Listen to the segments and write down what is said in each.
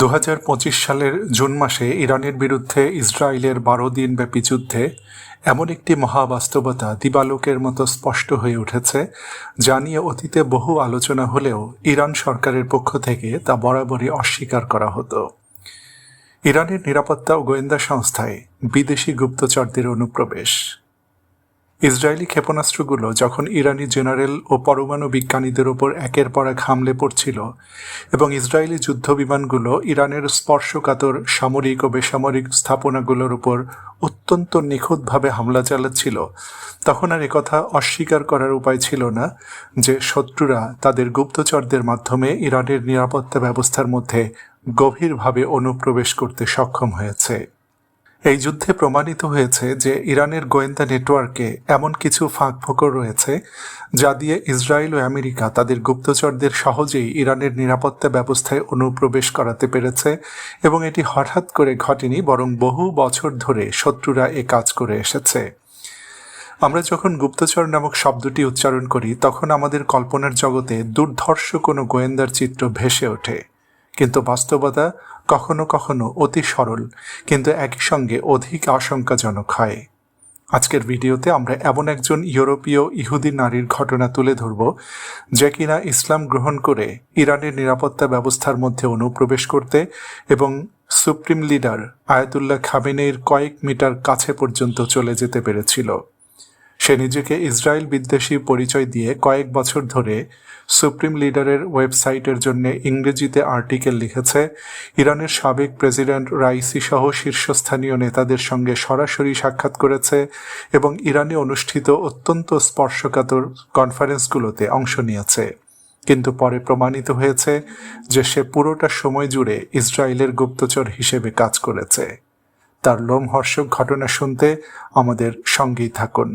দু হাজার পঁচিশ সালের জুন মাসে ইরানের বিরুদ্ধে ইসরায়েলের বারো দিন ব্যাপী যুদ্ধে এমন একটি মহাবাস্তবতা দিবালোকের মতো স্পষ্ট হয়ে উঠেছে, যা নিয়ে অতীতে বহু আলোচনা হলেও ইরান সরকারের পক্ষ থেকে তা বরাবরই অস্বীকার করা হতো। ইরানের নিরাপত্তা ও গোয়েন্দা সংস্থায় বিদেশি গুপ্তচরদের অনুপ্রবেশ। ইসরায়েলি ক্ষেপণাস্ত্রগুলো যখন ইরানি জেনারেল ও পরমাণু বিজ্ঞানীদের ওপর একের পর এক হামলে পড়ছিল এবং ইসরায়েলি যুদ্ধ বিমানগুলো ইরানের স্পর্শকাতর সামরিক ও বেসামরিক স্থাপনাগুলোর উপর অত্যন্ত নিখুঁতভাবে হামলা চালাচ্ছিল, তখন আর একথা অস্বীকার করার উপায় ছিল না যে শত্রুরা তাদের গুপ্তচরদের মাধ্যমে ইরানের নিরাপত্তা ব্যবস্থার মধ্যে গভীরভাবে অনুপ্রবেশ করতে সক্ষম হয়েছে। এই যুদ্ধে প্রমাণিত হয়েছে যে ইরানের গোয়েন্দা নেটওয়ার্কে এমন কিছু ফাঁকফোকর রয়েছে যা দিয়ে ইসরায়েল ও আমেরিকা তাদের গুপ্তচরদের সহজেই ইরানের নিরাপত্তা ব্যবস্থায় অনুপ্রবেশ করাতে পেরেছে এবং এটি হঠাৎ করে ঘটেনি বরং বহু বছর ধরে শত্রুরা এ কাজ করে এসেছে। আমরা যখন গুপ্তচর নামক শব্দটি উচ্চারণ করি, তখন আমাদের কল্পনার জগতে দুর্ধর্ষ কোনো গোয়েন্দার চিত্র ভেসে ওঠে। কিন্তু বাস্তবতা কখনো কখনো অতি সরল, কিন্তু একই সঙ্গে অধিক আশঙ্কাজনক হয়। আজকের ভিডিওতে আমরা এমন একজন ইউরোপীয় ইহুদি নারীর ঘটনা তুলে ধরব, যে কিনা ইসলাম গ্রহণ করে ইরানের নিরাপত্তা ব্যবস্থার মধ্যে অনুপ্রবেশ করতে এবং সুপ্রিম লিডার আয়াতুল্লাহ খামেনের কয়েক মিটার কাছে পর্যন্ত চলে যেতে পেরেছিল। সে নিজেকে ইসরায়েল বিদ্বেষী পরিচয় দিয়ে কয়েক বছর ধরে সুপ্রিম লিডারের ওয়েবসাইটের জন্য ইংরেজিতে আর্টিকেল লিখেছে, ইরানের সাবেক প্রেসিডেন্ট রাইসি সহ শীর্ষস্থানীয় নেতাদের সঙ্গে সরাসরি সাক্ষাৎ করেছে এবং ইরানে অনুষ্ঠিত অত্যন্ত স্পর্শকাতর কনফারেন্সগুলোতে অংশ নিয়েছে। কিন্তু পরে প্রমাণিত হয়েছে যে সে পুরোটা সময় জুড়ে ইসরায়েলের গুপ্তচর হিসেবে কাজ করেছে। তার লোমহর্ষক ঘটনা শুনতে আমাদের সঙ্গেই থাকুন।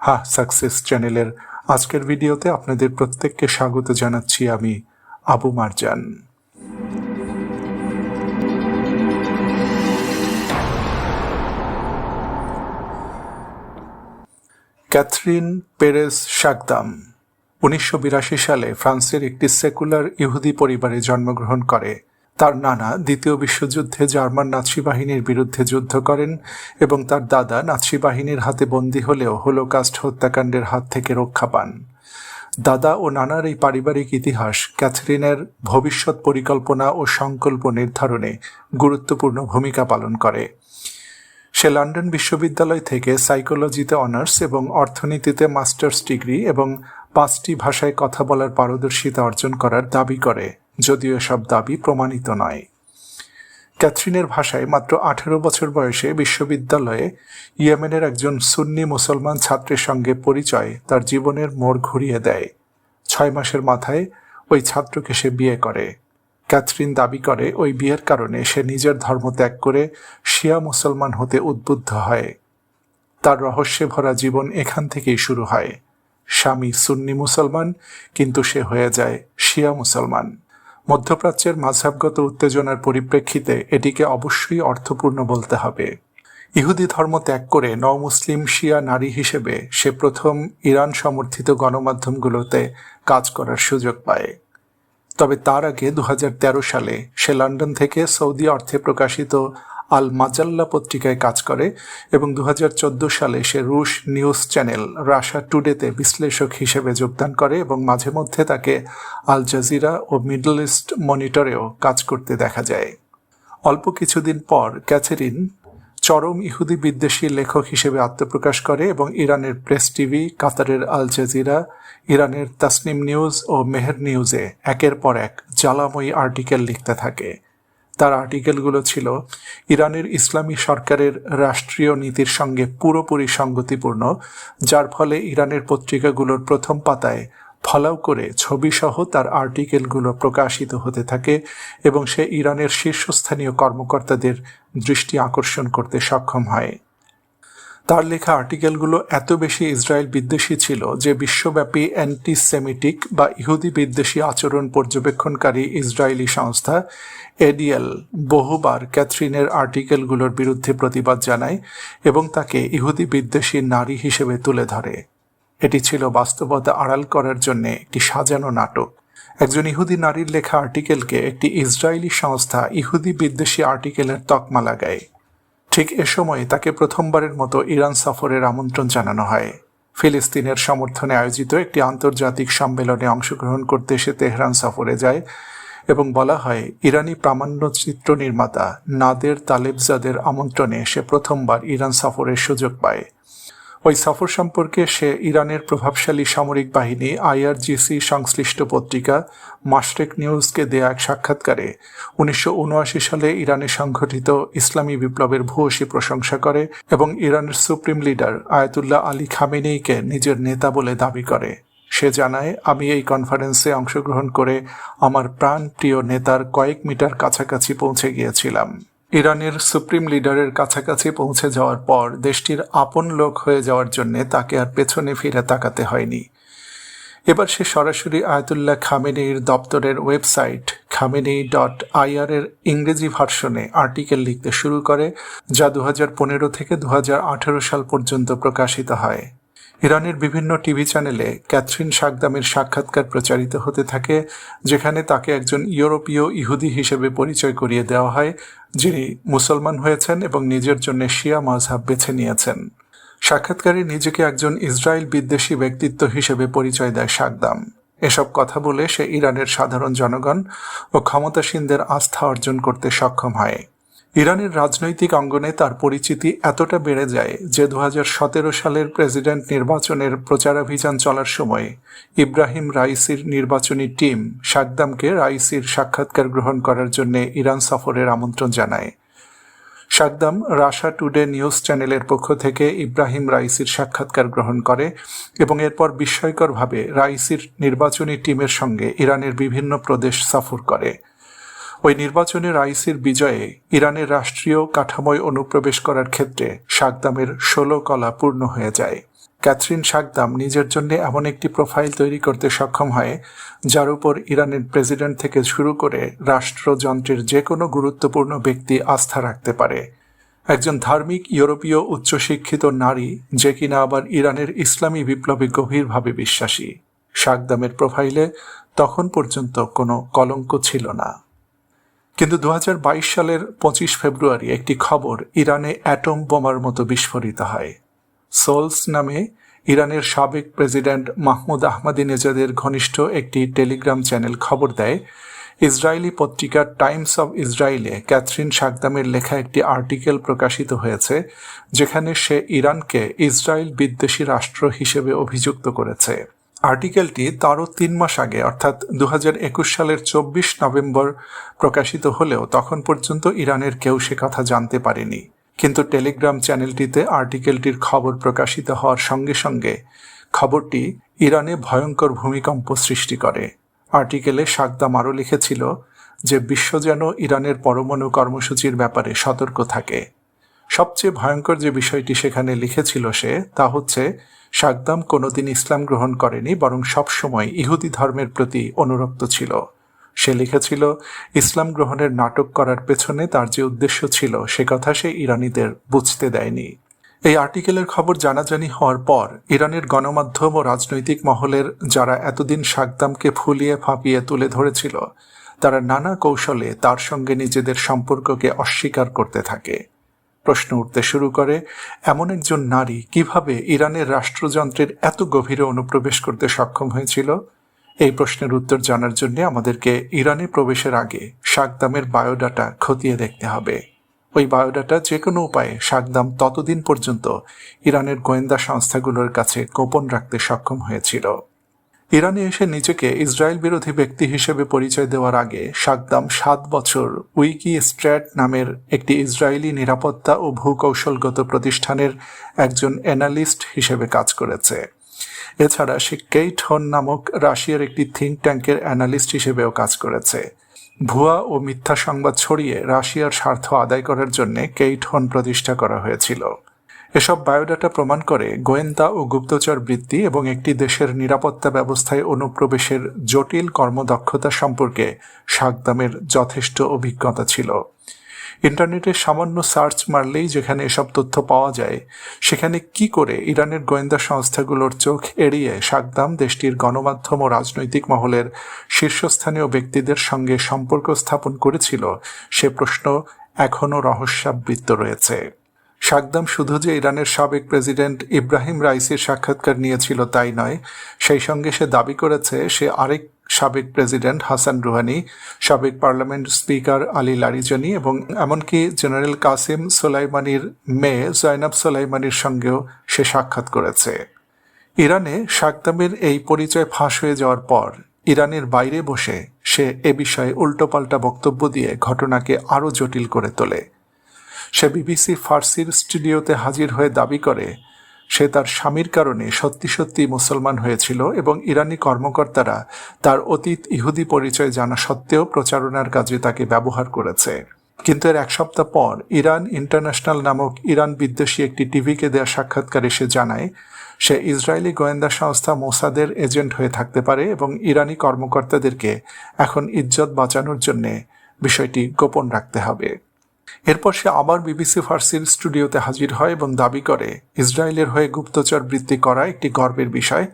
হা, সাকসেস চ্যানেলের আজকের ভিডিওতে আপনাদের প্রত্যেককে স্বাগত জানাচ্ছি আমি, Abu Marjan. Catherine Perez Shakdam, উনিশশো বিরাশি সালে ফ্রান্সের একটি সেকুলার ইহুদি পরিবারে জন্মগ্রহণ করে। তার নানা দ্বিতীয় বিশ্বযুদ্ধে জার্মান নাৎসি বাহিনীর বিরুদ্ধে যুদ্ধ করেন এবং তার দাদা নাৎসি বাহিনীর হাতে বন্দী হলেও হোলোকাস্ট হত্যাকাণ্ডের হাত থেকে রক্ষা পান। দাদা ও নানার এই পারিবারিক ইতিহাস, ক্যাথরিনের ভবিষ্যৎ পরিকল্পনা ও সংকল্প নির্ধারণে গুরুত্বপূর্ণ ভূমিকা পালন করে। সে লন্ডন বিশ্ববিদ্যালয় থেকে সাইকোলজিতে অনার্স এবং অর্থনীতিতে মাস্টার্স ডিগ্রি এবং পাঁচটি ভাষায় কথা বলার পারদর্শিতা অর্জন করার দাবি করে। যদিও এসব দাবি প্রমাণিত নয়। ক্যাথরিনের ভাষায় মাত্র আঠেরো বছর বয়সে বিশ্ববিদ্যালয়ে ইয়েমেনের একজন সুন্নি মুসলমান ছাত্রের সঙ্গে পরিচয় তার জীবনের মোড় ঘুরিয়ে দেয়। ছয় মাসের মাথায় ওই ছাত্রকে সে বিয়ে করে। ক্যাথরিন দাবি করে ওই বিয়ের কারণে সে নিজের ধর্ম ত্যাগ করে শিয়া মুসলমান হতে উদ্বুদ্ধ হয়। তার রহস্যে ভরা জীবন এখান থেকেই শুরু হয়। স্বামী সুন্নি মুসলমান, কিন্তু সে হয়ে যায় শিয়া মুসলমান। মধ্যপ্রাচ্যের মাঝহাবগত উত্তেজনার পরিপ্রেক্ষিতে এটিকে অবশ্যই অর্থপূর্ণ বলতে হবে। ইহুদি ধর্ম ত্যাগ করে ন মুসলিম শিয়া নারী হিসেবে সে প্রথম ইরান সমর্থিত গণমাধ্যমগুলোতে কাজ করার সুযোগ পায়। তবে তার আগে দু হাজার তেরো সালে সে লন্ডন থেকে সৌদি অর্থে প্রকাশিত আল মাজাল্লা পত্রিকায় কাজ করে এবং দু হাজার চোদ্দ সালে সে রুশ নিউজ চ্যানেল রাশা টুডেতে বিশ্লেষক হিসেবে যোগদান করে এবং মাঝে মধ্যে তাকে আল জাজিরা ও মিডল ইস্ট মনিটরেও কাজ করতে দেখা যায়। অল্প কিছুদিন পর ক্যাথেরিন চরম ইহুদি বিদ্বেষী লেখক হিসেবে আত্মপ্রকাশ করে এবং ইরানের প্রেস টিভি, কাতারের আল জাজিরা, ইরানের তাসনিম নিউজ ও মেহের নিউজে একের পর এক জ্বালাময়ী আর্টিকেল লিখতে থাকে। তার আর্টিকেলগুলো ছিল, ইরানের ইসলামী সরকারের রাষ্ট্রীয় নীতির সঙ্গে পুরোপুরি সঙ্গতিপূর্ণ, যার ফলে ইরানের পত্রিকাগুলোর প্রথম পাতায় ফলাও করে ছবিসহ তার আর্টিকেলগুলো প্রকাশিত হতে থাকে এবং সে ইরানের শীর্ষস্থানীয় কর্মকর্তাদের দৃষ্টি আকর্ষণ করতে সক্ষম হয়। তার লেখা আর্টিকেলগুলো এত বেশি ইসরায়েল বিদ্বেষী ছিল যে বিশ্বব্যাপী অ্যান্টিসেমিটিক বা ইহুদি বিদ্বেষী আচরণ পর্যবেক্ষণকারী ইসরায়েলি সংস্থা এডিএল বহুবার ক্যাথরিনের আর্টিকেলগুলোর বিরুদ্ধে প্রতিবাদ জানায় এবং তাকে ইহুদি বিদ্বেষী নারী হিসেবে তুলে ধরে। এটি ছিল বাস্তবতা আড়াল করার জন্য একটি সাজানো নাটক। একজন ইহুদি নারীর লেখা আর্টিকেলকে একটি ইসরায়েলি সংস্থা ইহুদি বিদ্বেষী আর্টিকেলের তকমা লাগায়। ঠিক এ সময় তাকে প্রথমবারের মতো ইরান সফরের আমন্ত্রণ জানানো হয়। ফিলিস্তিনের সমর্থনে আয়োজিত একটি আন্তর্জাতিক সম্মেলনে অংশগ্রহণ করতে সে তেহরান সফরে যায় এবং বলা হয়, ইরানি প্রামাণ্য চিত্র নির্মাতা নাদের তালেবজাদের আমন্ত্রণে সে প্রথমবার ইরান সফরের সুযোগ পায়। ওই সফর সম্পর্কে সে ইরানের প্রভাবশালী সামরিক বাহিনী আইআরজিসি সংশ্লিষ্ট পত্রিকা মাশরেক নিউজকে দেয়া এক সাক্ষাৎকারে উনিশশো উনআশি সালে ইরানে সংঘটিত ইসলামী বিপ্লবের ভূয়সী প্রশংসা করে এবং ইরানের সুপ্রিম লিডার আয়াতুল্লাহ আলী খামেনেইকে নিজের নেতা বলে দাবি করে। সে জানায়, আমি এই কনফারেন্সে অংশগ্রহণ করে আমার প্রাণ প্রিয় নেতার কয়েক মিটার কাছাকাছি পৌঁছে গিয়েছিলাম। ইরানের সুপ্রিম লিডারের কাছাকাছি পৌঁছে যাওয়ার পর দেশটির আপন লোক হয়ে যাওয়ার জন্য তাকে আর পেছনে ফিরে তাকাতে হয়নি। এবার সে সরাসরি আয়তুল্লাহ খামেনির দপ্তরের ওয়েবসাইট খামেনি ডট আইআর এর ইংরেজি ভার্সনে আর্টিকেল লিখতে শুরু করে, যা দু হাজার পনেরো থেকে দু হাজার আঠেরো সাল পর্যন্ত প্রকাশিত হয়। ইরানের বিভিন্ন টিভি চ্যানেলে ক্যাথরিন শাকদামের সাক্ষাৎকার প্রচারিত হতে থাকে, যেখানে তাকে একজন ইউরোপীয় ইহুদি হিসেবে পরিচয় করিয়ে দেওয়া হয়, যিনি মুসলমান হয়েছেন এবং নিজের জন্য শিয়া মজহাব বেছে নিয়েছেন। সাক্ষাৎকারে নিজেকে একজন ইসরায়েল বিদ্বেষী ব্যক্তিত্ব হিসেবে পরিচয় দেয় শাকদাম। এসব কথা বলে সে ইরানের সাধারণ জনগণ ও ক্ষমতাসীনদের আস্থা অর্জন করতে সক্ষম হয়। ইরানের রাজনৈতিক অঙ্গনে তার পরিচিতি এতটা বেড়ে যায় যে দু হাজার সতেরো সালের প্রেসিডেন্ট নির্বাচনের প্রচারাভিযান চলার সময় ইব্রাহিম রাইসির নির্বাচনী টিম সাকদামকে রাইসির সাক্ষাৎকার গ্রহণ করার জন্য ইরান সফরের আমন্ত্রণ জানায়। সাকদাম রাশা টুডে নিউজ চ্যানেলের পক্ষ থেকে ইব্রাহিম রাইসির সাক্ষাৎকার গ্রহণ করে এবং এরপর বিস্ময়করভাবে রাইসির নির্বাচনী টিমের সঙ্গে ইরানের বিভিন্ন প্রদেশ সফর করে। ওই নির্বাচনে রাইসির বিজয়ে ইরানের রাষ্ট্রীয় কাঠামোয় অনুপ্রবেশ করার ক্ষেত্রে শাকদামের ষোলো কলা পূর্ণ হয়ে যায়। ক্যাথরিন শাকদাম নিজের জন্য এমন একটি প্রোফাইল তৈরি করতে সক্ষম হয়, যার উপর ইরানের প্রেসিডেন্ট থেকে শুরু করে রাষ্ট্রযন্ত্রের যে কোনো গুরুত্বপূর্ণ ব্যক্তি আস্থা রাখতে পারে। একজন ধার্মিক ইউরোপীয় উচ্চশিক্ষিত নারী যে কিনা আবার ইরানের ইসলামী বিপ্লবে গভীরভাবে বিশ্বাসী। শাকদামের প্রোফাইলে তখন পর্যন্ত কোনো কলঙ্ক ছিল না। কিন্তু দু হাজার বাইশ সালের পঁচিশ ফেব্রুয়ারি একটি খবর ইরানে অ্যাটম বোমার মতো বিস্ফোরিত হয়। সোলস নামে ইরানের সাবেক প্রেসিডেন্ট মাহমুদ আহমদিনেজাদের ঘনিষ্ঠ একটি টেলিগ্রাম চ্যানেল খবর দেয়, ইসরায়েলি পত্রিকা টাইমস অব ইসরায়েলে ক্যাথরিন শাকদামের লেখা একটি আর্টিকেল প্রকাশিত হয়েছে, যেখানে সে ইরানকে ইসরায়েল বিদ্বেষী রাষ্ট্র হিসেবে অভিযুক্ত করেছে। আর্টিকেলটি তারও তিন মাস আগে, অর্থাৎ দু হাজার একুশ সালের চব্বিশ নভেম্বর প্রকাশিত হলেও তখন পর্যন্ত ইরানের কেউ সে কথা জানতে পারেনি। কিন্তু টেলিগ্রাম চ্যানেলটিতে আর্টিকেলটির খবর প্রকাশিত হওয়ার সঙ্গে সঙ্গে খবরটি ইরানে ভয়ঙ্কর ভূমিকম্প সৃষ্টি করে। আর্টিকেলে সাকদাম আরও লিখেছিল যে, বিশ্ব যেন ইরানের পরমাণু কর্মসূচির ব্যাপারে সতর্ক থাকে। সবচেয়ে ভয়ঙ্কর যে বিষয়টি সেখানে লিখেছিল সে, তা হচ্ছে সাকদাম কোনোদিন ইসলাম গ্রহণ করেনি, বরং সবসময় ইহুদি ধর্মের প্রতি অনুরক্ত ছিল। সে লিখেছিল, ইসলাম গ্রহণের নাটক করার পেছনে তার যে উদ্দেশ্য ছিল, সে কথা সে ইরানিদের বুঝতে দেয়নি। এই আর্টিকেলের খবর জানাজানি হওয়ার পর, ইরানের গণমাধ্যম ও রাজনৈতিক মহলের যারা এতদিন সাকদামকে ফুলিয়ে ফাঁপিয়ে তুলে ধরেছিল, তারা নানা কৌশলে তার সঙ্গে নিজেদের সম্পর্ককে অস্বীকার করতে থাকে। প্রশ্ন উঠতে শুরু করে, এমন একজন নারী কীভাবে ইরানের রাষ্ট্রযন্ত্রের এত গভীরে অনুপ্রবেশ করতে সক্ষম হয়েছিল? এই প্রশ্নের উত্তর জানার জন্য আমাদেরকে ইরানে প্রবেশের আগে শাকদামের বায়োডাটা খতিয়ে দেখতে হবে। ওই বায়োডাটা যে কোনো উপায়ে শাকদাম ততদিন পর্যন্ত ইরানের গোয়েন্দা সংস্থাগুলোর কাছে গোপন রাখতে সক্ষম হয়েছিল। ইরানে এসে নিজেকে ইসরায়েল বিরোধী ব্যক্তি হিসেবে পরিচয় দেওয়ার আগে সাকদাম সাত বছর উইকি স্ট্র্যাট নামের একটি ইসরায়েলি নিরাপত্তা ও ভূকৌশলগত প্রতিষ্ঠানের একজন অ্যানালিস্ট হিসেবে কাজ করেছে। এছাড়া সে কেইট হন নামক রাশিয়ার একটি থিঙ্ক ট্যাঙ্কের অ্যানালিস্ট হিসেবেও কাজ করেছে। ভুয়া ও মিথ্যা সংবাদ ছড়িয়ে রাশিয়ার স্বার্থ আদায় করার জন্য কেইট হন প্রতিষ্ঠা করা হয়েছিল। এসব বায়োডাটা প্রমাণ করে গোয়েন্দা ও গুপ্তচর বৃত্তি এবং একটি দেশের নিরাপত্তা ব্যবস্থায় অনুপ্রবেশের জটিল কর্মদক্ষতা সম্পর্কে শাকদামের যথেষ্ট অভিজ্ঞতা ছিল। ইন্টারনেটে সামান্য সার্চ মারলেই যেখানে এসব তথ্য পাওয়া যায়, সেখানে কি করে ইরানের গোয়েন্দা সংস্থাগুলোর চোখ এড়িয়ে সাকদাম দেশটির গণমাধ্যম ও রাজনৈতিক মহলের শীর্ষস্থানীয় ব্যক্তিদের সঙ্গে সম্পর্ক স্থাপন করেছিল, সে প্রশ্ন এখনও রহস্যাবৃত্ত রয়েছে। সাকদাম শুধু যে ইরানের সাবেক প্রেসিডেন্ট ইব্রাহিম রাইসির সাক্ষাৎকার নিয়েছিল তাই নয়, সেই সঙ্গে সে দাবি করেছে সে আরেক সাবেক প্রেসিডেন্ট হাসান রুহানি, সাবেক পার্লামেন্ট স্পিকার আলী লারিজানি এবং এমনকি জেনারেল কাসিম সোলাইমানির মেয়ে জয়নাব সোলাইমানির সঙ্গেও সে সাক্ষাৎ করেছে। ইরানে সাকদামের এই পরিচয় ফাঁস হয়ে যাওয়ার পর ইরানের বাইরে বসে সে এ বিষয়ে উল্টোপাল্টা বক্তব্য দিয়ে ঘটনাকে আরও জটিল করে তোলে। সে বিবিসি ফার্সির স্টুডিওতে হাজির হয়ে দাবি করে, সে তার স্বামীর কারণে সত্যি সত্যি মুসলমান হয়েছিল এবং ইরানি কর্মকর্তারা তার অতীত ইহুদি পরিচয় জানা সত্ত্বেও প্রচারণার কাজে তাকে ব্যবহার করেছে। কিন্তু এর এক সপ্তাহ পর ইরান ইন্টারন্যাশনাল নামক ইরান বিদ্বেষী একটি টিভিকে দেওয়া সাক্ষাৎকারে সে জানায়, সে ইসরায়েলি গোয়েন্দা সংস্থা মোসাদের এজেন্ট হয়ে থাকতে পারে এবং ইরানি কর্মকর্তাদেরকে এখন ইজ্জত বাঁচানোর জন্য বিষয়টি গোপন রাখতে হবে। এরপর সে আবার বিবিসি ফার্সির স্টুডিওতে হাজির হয় এবং দাবি করে, ইসরায়েলের হয়ে গুপ্তচর বৃত্তি করা একটি গর্বের বিষয়।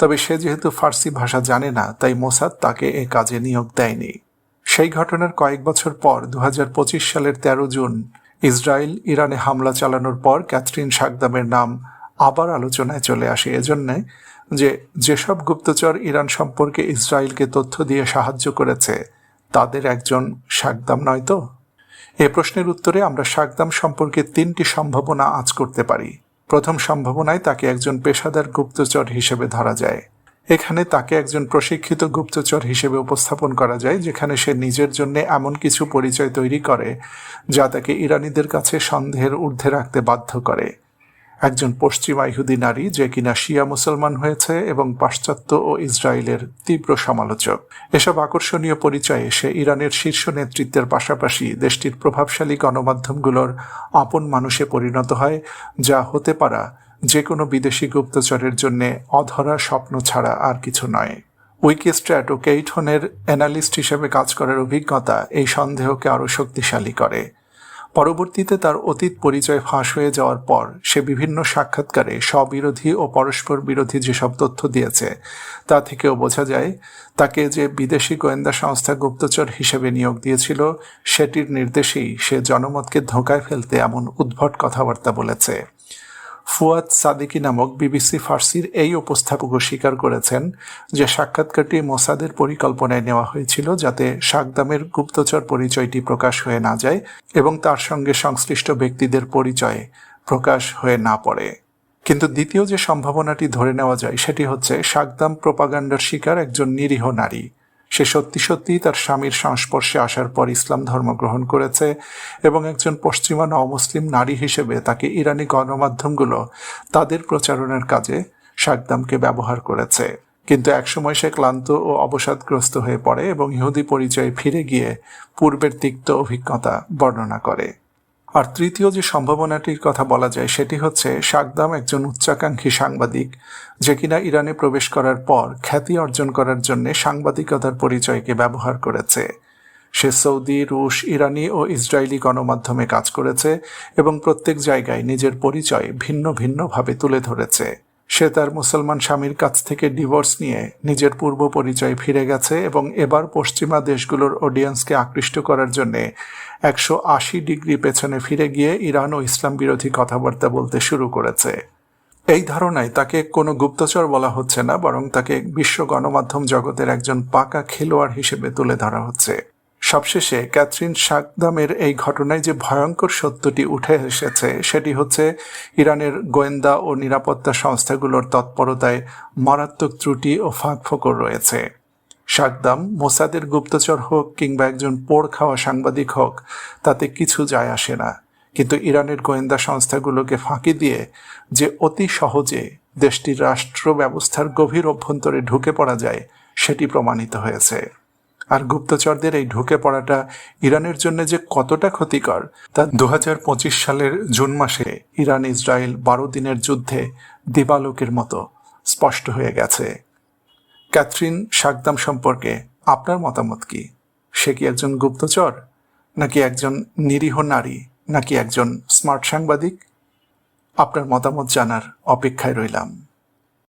তবে সে যেহেতু ফার্সি ভাষা জানে না, তাই মোসাদ তাকে এ কাজে নিয়োগ দেয়নি। সেই ঘটনার কয়েক বছর পর দু হাজার পঁচিশ সালের ১৩ জুন, ইসরায়েল ইরানে হামলা চালানোর পর ক্যাথরিন শাকদামের নাম আবার আলোচনায় চলে আসে। এজন্যে যে যেসব গুপ্তচর ইরান সম্পর্কে ইসরায়েলকে তথ্য দিয়ে সাহায্য করেছে, তাদের একজন শাকদাম নয় তো? এ প্রশ্নের উত্তরে আমরা শাকদাম সম্পর্কে তিনটি সম্ভাবনা আজ করতে পারি। প্রথম সম্ভাবনায় তাকে একজন পেশাদার গুপ্তচর হিসেবে ধরা যায়। এখানে তাকে একজন প্রশিক্ষিত গুপ্তচর হিসেবে উপস্থাপন করা যায়, যেখানে সে নিজের জন্য এমন কিছু পরিচয় তৈরি করে, যা তাকে ইরানিদের কাছে সন্দেহের ঊর্ধ্বে রাখতে বাধ্য করে। একজন পশ্চিমা ইহুদি নারী যে কিনা শিয়া মুসলমান হয়েছে এবং পাশ্চাত্য ও ইসরায়েলের তীব্র সমালোচক। এসব আকর্ষণীয় পরিচয়ে সে ইরানের শীর্ষ নেতৃত্বের পাশাপাশি দেশটির প্রভাবশালী গণমাধ্যমগুলোর আপন মানুষে পরিণত হয়, যা হতে পারা যে কোনো বিদেশি গুপ্তচরের জন্য অধরা স্বপ্ন ছাড়া আর কিছু নয়। উইকিস্ট্র্যাট ও কেইঠনের অ্যানালিস্ট হিসেবে কাজ করার অভিজ্ঞতা এই সন্দেহকে আরও শক্তিশালী করে। পরবর্তীতে তার অতীত পরিচয় ফাঁস হয়ে যাওয়ার পর সে বিভিন্ন সাক্ষাৎকারে স্ববিরোধী ও পরস্পর বিরোধী যেসব তথ্য দিয়েছে, তা থেকেও বোঝা যায় তাকে যে বিদেশি গোয়েন্দা সংস্থা গুপ্তচর হিসেবে নিয়োগ দিয়েছিল, সেটির নির্দেশেই সে জনমতকে ধোঁকায় ফেলতে এমন উদ্ভট কথাবার্তা বলেছে। ফুয়াদ সাদিকি নামক বিবিসি ফার্সির এই উপস্থাপকও স্বীকার করেছেন যে সাক্ষাৎকারটি মোসাদের পরিকল্পনায় নেওয়া হয়েছিল যাতে শাকদামের গুপ্তচর পরিচয়টি প্রকাশ হয়ে না যায় এবং তার সঙ্গে সংশ্লিষ্ট ব্যক্তিদের পরিচয় প্রকাশ হয়ে না পড়ে। কিন্তু দ্বিতীয় যে সম্ভাবনাটি ধরে নেওয়া যায় সেটি হচ্ছে শাকদাম প্রোপাগান্ডার শিকার একজন নিরীহ নারী। সে সত্যি সত্যি তার স্বামীর সংস্পর্শে আসার পর ইসলাম ধর্ম গ্রহণ করেছে এবং একজন পশ্চিমা নমুসলিম নারী হিসেবে তাকে ইরানি গণমাধ্যমগুলো তাদের প্রচারণার কাজে শাকদামকে ব্যবহার করেছে। কিন্তু একসময় সে ক্লান্ত ও অবসাদগ্রস্ত হয়ে পড়ে এবং ইহুদি পরিচয়ে ফিরে গিয়ে পূর্বের তিক্ত অভিজ্ঞতা বর্ণনা করে। আর তৃতীয় যে সম্ভাবনাটির কথা বলা যায় সেটি হচ্ছে শাকদাম একজন উচ্চাকাঙ্ক্ষী সাংবাদিক, যে কিনা ইরানে প্রবেশ করার পর খ্যাতি অর্জন করার জন্য সাংবাদিকতার পরিচয়কে ব্যবহার করেছে। সে সৌদি, রুশ, ইরানি ও ইসরায়েলি গণমাধ্যমে কাজ করেছে এবং প্রত্যেক জায়গায় নিজের পরিচয় ভিন্ন ভিন্নভাবে তুলে ধরেছে। সে তার মুসলমান স্বামীর কাছ থেকে ডিভোর্স নিয়ে নিজের পূর্ব পরিচয় ফিরে গেছে এবং এবার পশ্চিমা দেশগুলোর অডিয়েন্সকে আকৃষ্ট করার জন্য একশো আশি ডিগ্রি পেছনে ফিরে গিয়ে ইরান ও ইসলাম বিরোধী কথাবার্তা বলতে শুরু করেছে। এই ধারণায় তাকে কোনো গুপ্তচর বলা হচ্ছে না, বরং তাকে বিশ্ব গণমাধ্যম জগতের একজন পাকা খেলোয়াড় হিসেবে তুলে ধরা হচ্ছে। সবশেষে ক্যাথরিন শাকদামের এই ঘটনায় যে ভয়ঙ্কর সত্যটি উঠে এসেছে, সেটি হচ্ছে ইরানের গোয়েন্দা ও নিরাপত্তা সংস্থাগুলোর তৎপরতায় মারাত্মক ত্রুটি ও ফাঁক ফাঁকফোকর রয়েছে। শাকদাম মোসাদের গুপ্তচর হোক কিংবা একজন পোড় খাওয়া সাংবাদিক হোক, তাতে কিছু যায় আসে না। কিন্তু ইরানের গোয়েন্দা সংস্থাগুলোকে ফাঁকি দিয়ে যে অতি সহজে দেশটির রাষ্ট্র ব্যবস্থার গভীর অভ্যন্তরে ঢুকে পড়া যায়, সেটি প্রমাণিত হয়েছে। আর গুপ্তচরদের এই ঢুকে পড়াটা ইরানের জন্য যে কতটা ক্ষতিকর, তা দু হাজার পঁচিশ সালের জুন মাসে ইরান ইসরায়েল বারো দিনের যুদ্ধে দিবালোকের মতো স্পষ্ট হয়ে গেছে। ক্যাথরিন শাকদাম সম্পর্কে আপনার মতামত কি? সে কি একজন গুপ্তচর, নাকি একজন নিরীহ নারী, নাকি একজন স্মার্ট সাংবাদিক? আপনার মতামত জানার অপেক্ষায় রইলাম।